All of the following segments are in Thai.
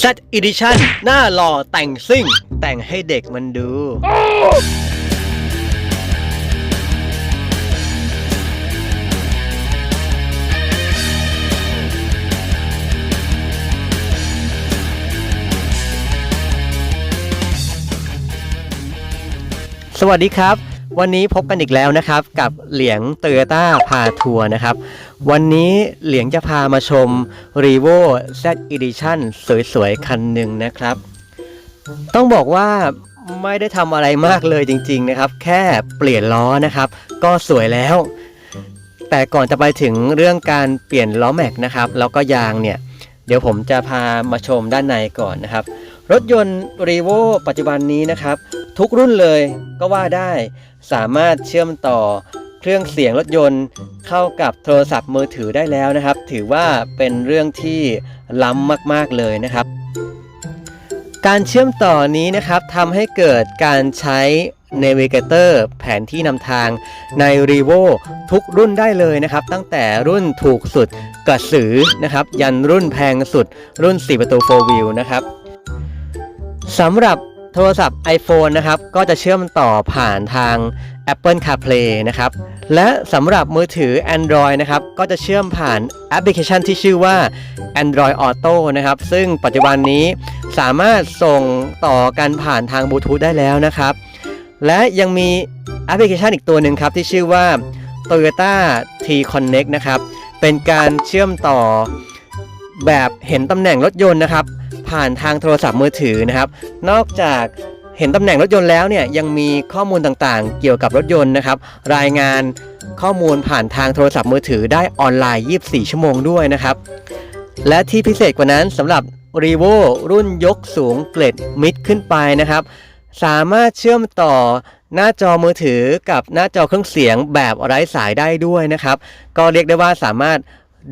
Z Edition หน้าหล่อแต่งซิ่ง แต่งให้เด็กมันดู สวัสดีครับ วันนี้พบกันอีกแล้วนะครับกับเหลียงโตโยต้าพาทัวร์นะครับ วันนี้เหลียงจะพามาชม r e v o Z Edition สวยๆ คันหนึ่งนะครับ ต้องบอกว่าไม่ได้ทำอะไรมากเลยจริง ๆนะครับ แค่เปลี่ยนล้อนะครับ ก็สวยแล้ว แต่ก่อนจะไปถึงเรื่องการเปลี่ยนล้อแม็กนะครับแล้วก็ยางเนี่ย เดี๋ยวผมจะพามาชมด้านในก่อนนะครับ รถยนต์ r e v o ปัจจุบันนี้นะครับ ทุกรุ่นเลยก็ว่าได้ สามารถเชื่อมต่อเครื่องเสียงรถยนต์เข้ากับโทรศัพท์มือถือได้แล้วนะครับ ถือว่าเป็นเรื่องที่ล้ำมากๆเลยนะครับ การเชื่อมต่อนี้นะครับทำให้เกิดการใช้ Navigator แผนที่นำทางใน r e v o ทุกรุ่นได้เลยนะครับ ตั้งแต่รุ่นถูกสุดกระสือนะครับ ยันรุ่นแพงสุดรุ่น 4 ประตู 4 wheel นะครับสำหรับ โทรศัพท์ iPhone นะครับก็จะเชื่อมต่อผ่านทาง Apple CarPlay นะครับและสำหรับมือถือ Android นะครับก็จะเชื่อมผ่านแอปพลิเคชันที่ชื่อว่า Android Auto นะครับซึ่งปัจจุบันนี้สามารถส่งต่อกันผ่านทางบลูทูธได้แล้วนะครับ และยังมีแอปพลิเคชันอีกตัวหนึ่งครับที่ชื่อว่า Toyota T Connect นะครับเป็นการเชื่อมต่อแบบเห็นตำแหน่งรถยนต์นะครับ ผ่านทางโทรศัพท์มือถือนะครับ นอกจากเห็นตำแหน่งรถยนต์แล้วเนี่ยยังมีข้อมูลต่างๆ เกี่ยวกับรถยนต์นะครับ รายงานข้อมูลผ่านทางโทรศัพท์มือถือได้ออนไลน์ 24 ชั่วโมงด้วยนะครับ และที่พิเศษกว่านั้นสำหรับ r e v o รุ่นยกสูงเกรดมิดขึ้นไปนะครับ สามารถเชื่อมต่อหน้าจอมือถือกับหน้าจอเครื่องเสียงแบบไร้สายได้ด้วยนะครับ ก็เรียกได้ว่าสามารถ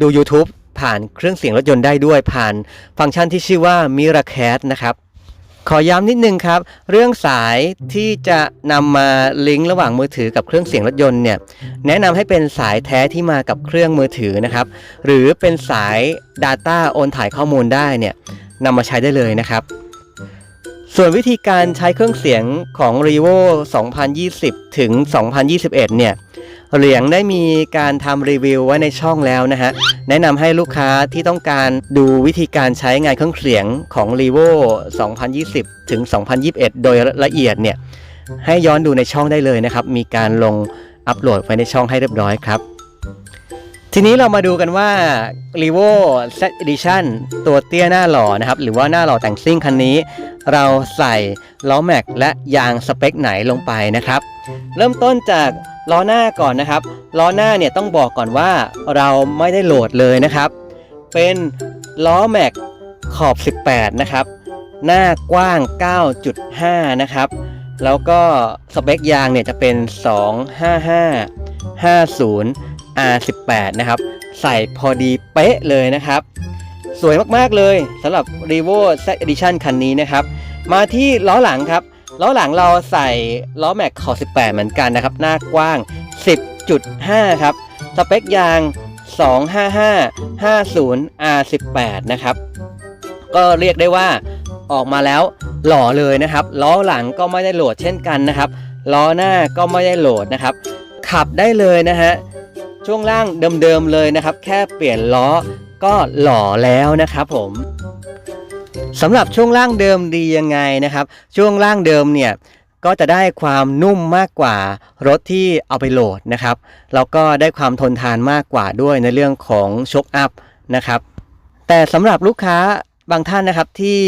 ดู YouTube ผ่านเครื่องเสียงรถยนต์ได้ด้วยผ่านฟังก์ชันที่ชื่อว่า m i r a c a t นะครับขอย้ำนิดนึงครับ เรื่องสายที่จะนำมาลิงก์ระหว่างมือถือกับเครื่องเสียงรถยนต์เนี่ยแนะนำให้เป็นสายแท้ที่มากับเครื่องมือถือนะครับหรือเป็นสาย Data โอนถ่ายข้อมูลได้เนี่ยนำมาใช้ได้เลยนะครับ ส่วนวิธีการใช้เครื่องเสียงของ r e v o 2020 ถึง 2021 เนี่ย เหลียงได้มีการทำรีวิวไว้ในช่องแล้วนะฮะ แนะนำให้ลูกค้าที่ต้องการดูวิธีการใช้งานเครื่องเสียงของ r e v o 2020 ถึง 2021 โดยละเอียดเนี่ย ให้ย้อนดูในช่องได้เลยนะครับ มีการลงอัปโหลดไว้ในช่องให้เรียบร้อยครับ ทีนี้เรามาดูกันว่า r e v o Z Edition ตัวเตี้ยหน้าหล่อนะครับ หรือว่าหน้าหล่อแต่งซิ่งคันนี้ เราใส่ล้อแม็กและยางสเปคไหนลงไปนะครับ เริ่มต้นจากล้อหน้าก่อนนะครับ ล้อหน้าเนี่ยต้องบอกก่อนว่าเราไม่ได้โหลดเลยนะครับ เป็นล้อแม็กขอบ 18 นะครับ หน้ากว้าง 9.5 นะครับ แล้วก็สเปคยางเนี่ยจะเป็น 255 50 R18 นะครับ ใส่พอดีเป๊ะเลยนะครับ สวยมากๆเลยสำหรับ r e v o Z Edition คันนี้นะครับ มาที่ล้อหลังครับ ล้อหลังเราใส่ล้อแม็กขอบ18 เหมือนกันนะครับ หน้ากว้าง 10.5 ครับ สเปคยาง 255 50 R18 นะครับ ก็เรียกได้ว่าออกมาแล้วหล่อเลยนะครับ ล้อหลังก็ไม่ได้โหลดเช่นกันนะครับ ล้อหน้าก็ไม่ได้โหลดนะครับ ขับได้เลยนะฮะ ช่วงล่างเดิมๆเลยนะครับ แค่เปลี่ยนล้อก็หล่อแล้วนะครับผมสำหรับช่วงล่างเดิมดียังไงนะครับ ช่วงล่างเดิมเนี่ยก็จะได้ความนุ่มมากกว่ารถที่เอาไปโหลดนะครับแล้วก็ได้ความทนทานมากกว่าด้วยในเรื่องของช็อคอัพนะครับ แต่สำหรับลูกค้าบางท่านนะครับที่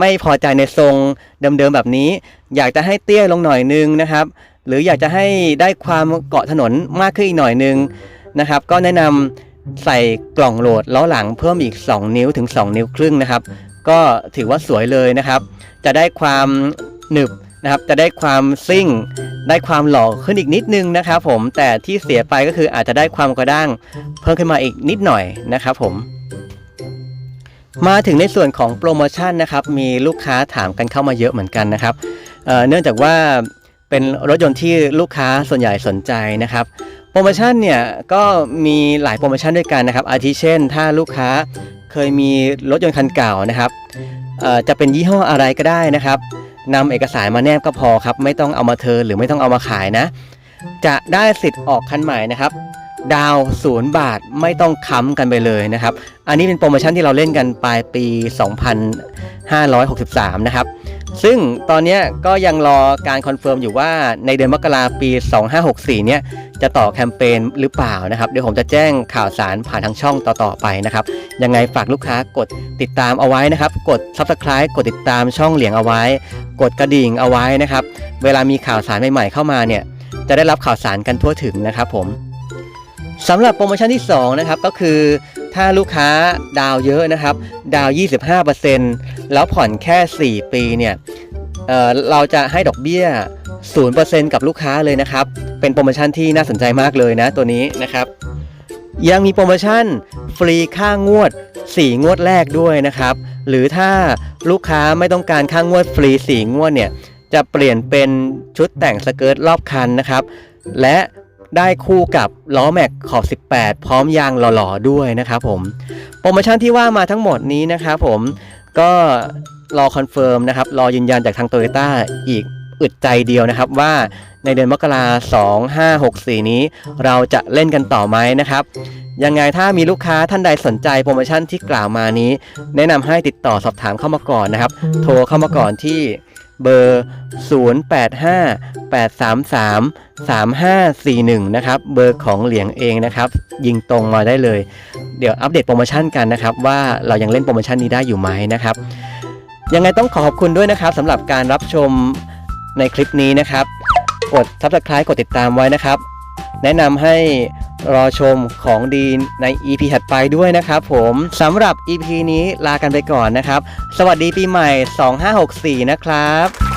ไม่พอใจในทรงเดิมๆแบบนี้ อยากจะให้เตี้ยลงหน่อยนึงนะครับ หรืออยากจะให้ได้ความเกาะถนนมากขึ้นอีกหน่อยนึงนะครับ ก็แนะนำใส่กล่องโหลดล้อหลังเพิ่มอีก 2 นิ้วถึง 2 นิ้วครึ่งนะครับ ก็ถือว่าสวยเลยนะครับ จะได้ความหนึบนะครับ จะได้ความซิ่ง ได้ความหล่อขึ้นอีกนิดนึงนะครับ ผมแต่ที่เสียไปก็คืออาจจะได้ความกระด้าง เพิ่มขึ้นมาอีกนิดหน่อยนะครับ ผมมาถึงในส่วนของโปรโมชั่นนะครับ มีลูกค้าถามกันเข้ามาเยอะเหมือนกันนะครับเเนื่องจากว่า เป็นรถยนต์ที่ลูกค้าส่วนใหญ่สนใจนะครับ โปรโมชั่นเนี่ยก็มีหลายโปรโมชั่นด้วยกันนะครับ อาทิเช่น ถ้าลูกค้าเคยมีรถยนต์คันเก่านะครับจะเป็นยี่ห้ออะไรก็ได้นะครับนำเอกสารมาแนบก็พอครับ ไม่ต้องเอามาเทิร์นหรือไม่ต้องเอามาขายนะ จะได้สิทธิ์ออกคันใหม่นะครับ ดาวศูนย์บาทไม่ต้องค้ำกันไปเลยนะครับ อันนี้เป็นโปรโมชั่นที่เราเล่นกันปลายปี 2563 นะครับ ซึ่งตอนนี้ก็ยังรอการคอนเฟิร์มอยู่ว่าในเดือนมกราปี 2564 เนี่ยจะต่อแคมเปญหรือเปล่านะครับ เดี๋ยวผมจะแจ้งข่าวสารผ่านทางช่องต่อๆไปนะครับ ยังไงฝากลูกค้ากดติดตามเอาไว้นะครับ กด Subscribe กดติดตามช่องเหลียงเอาไว้ กดกระดิ่งเอาไว้นะครับ เวลามีข่าวสารใหม่ๆเข้ามาเนี่ยจะได้รับข่าวสารกันทั่วถึงนะครับผมสำหรับโปรโมชั่นที่2นะครับก็คือ ถ้าลูกค้าดาวเยอะนะครับ ดาว 25%แล้วผ่อนแค่ 4 ปีเนี่ยเอ่อเราจะให้ดอกเบี้ย 0%กับลูกค้าเลยนะครับ เป็นโปรโมชั่นที่น่าสนใจมากเลยนะตัวนี้นะครับ ยังมีโปรโมชั่นฟรีค่างวด 4 งวดแรกด้วยนะครับ หรือถ้าลูกค้าไม่ต้องการค่างวดฟรี 4 งวดเนี่ยจะเปลี่ยนเป็นชุดแต่งสเกิร์ตรอบคันนะครับ และ ได้คู่กับล้อแม็กขอบ 18 พร้อมยางหล่อๆด้วยนะครับผม โปรโมชั่นที่ว่ามาทั้งหมดนี้นะครับผมก็รอคอนเฟิร์มนะครับ รอยืนยันจากทางโตโยต้าอีกอึดใจเดียวนะครับว่าในเดือนมกราสองห้าหกสี่นี้ เราจะเล่นกันต่อไหมนะครับ ยังไงถ้ามีลูกค้าท่านใดสนใจโปรโมชั่นที่กล่าวมานี้ แนะนำให้ติดต่อสอบถามเข้ามาก่อนนะครับ โทรเข้ามาก่อนที่ เบอร์ 0858333541 นะครับ เบอร์ของเหลียงเองนะครับ ยิงตรงมาได้เลย เดี๋ยวอัปเดตโปรโมชั่นกันนะครับ ว่าเรายังเล่นโปรโมชั่นนี้ได้อยู่ไหมนะครับ ยังไงต้องขอขอบคุณด้วยนะครับสำหรับการรับชมในคลิปนี้นะครับ กด subscribe กดติดตามไว้นะครับ แนะนำให้รอชมของดีใน EP ถัดไปด้วยนะครับผมสำหรับ EP นี้ลากันไปก่อนนะครับ สวัสดีปีใหม่ 2564 นะครับ